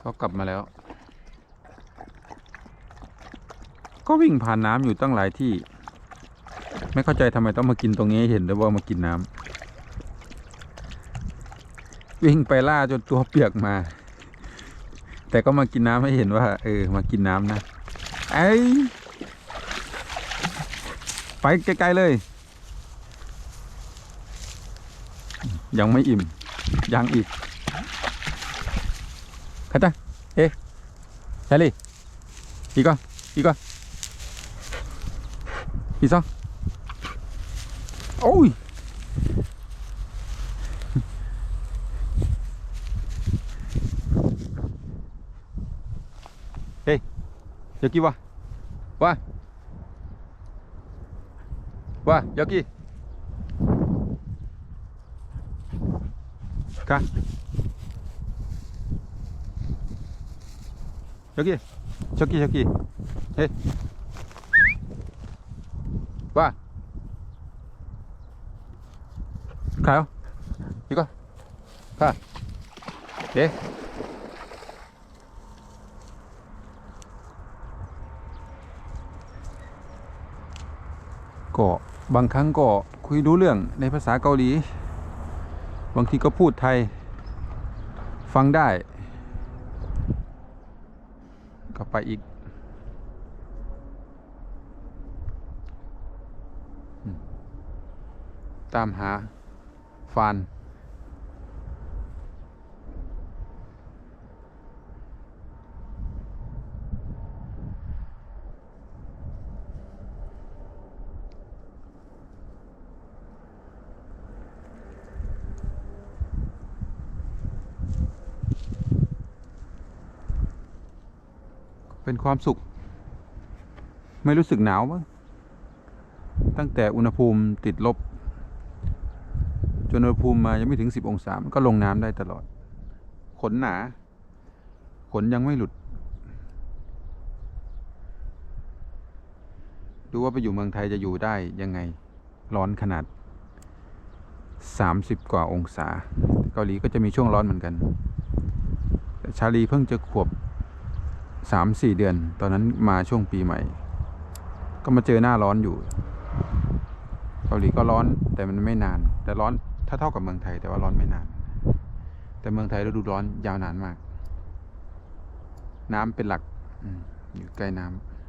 เขากลับมาแล้ว ก็วิ่งผ่านน้ำอยู่ตั้งหลายที่ ไม่เข้าใจทำไมต้องมากินตรงนี้เห็นด้วยว่ามากินน้ำวิ่งไปล่าจนตัวเปียกมา แต่ก็มากินน้ำให้เห็นว่า เออ มากินน้ำนะไอ้ไปไกลๆเลย ยังไม่อิ่ม ยังอีก คาตาเอ๊ะใช่เลยอีกก็อีกก็อีกสองโอ้ย เฮ้ยยากิวะวะวะยากิか 여기 저기 저기 에 와 가요 이거 가 예.ก็บางครั้งก็คุยรู้เรื่องในภาษาเกาหลี บางทีก็พูดไทย ฟังได้ ก็ไปอีก ตามหาฟาน เป็นความสุข ไม่รู้สึกหนาวมั้งตั้งแต่อุณหภูมิติดลบ จนอุณหภูมิมายังไม่ถึงสิบองศามันก็ลงน้ำได้ตลอด ขนหนา ขนยังไม่หลุด ดูว่าไปอยู่เมืองไทยจะอยู่ได้ยังไง ร้อนขนาดสามสิบกว่าองศา เกาหลีก็จะมีช่วงร้อนเหมือนกันแต่ชาลีเพิ่งจะขวบ สามสี่เดือน ตอนนั้นมาช่วงปีใหม่ ก็มาเจอหน้าร้อนอยู่ เกาหลีก็ร้อนแต่มันไม่นาน แต่ร้อนถ้าเท่ากับเมืองไทย แต่ว่าร้อนไม่นาน แต่เมืองไทยฤดูร้อนยาวนานมาก น้ำเป็นหลักอืมอยู่ใกล้น้ำ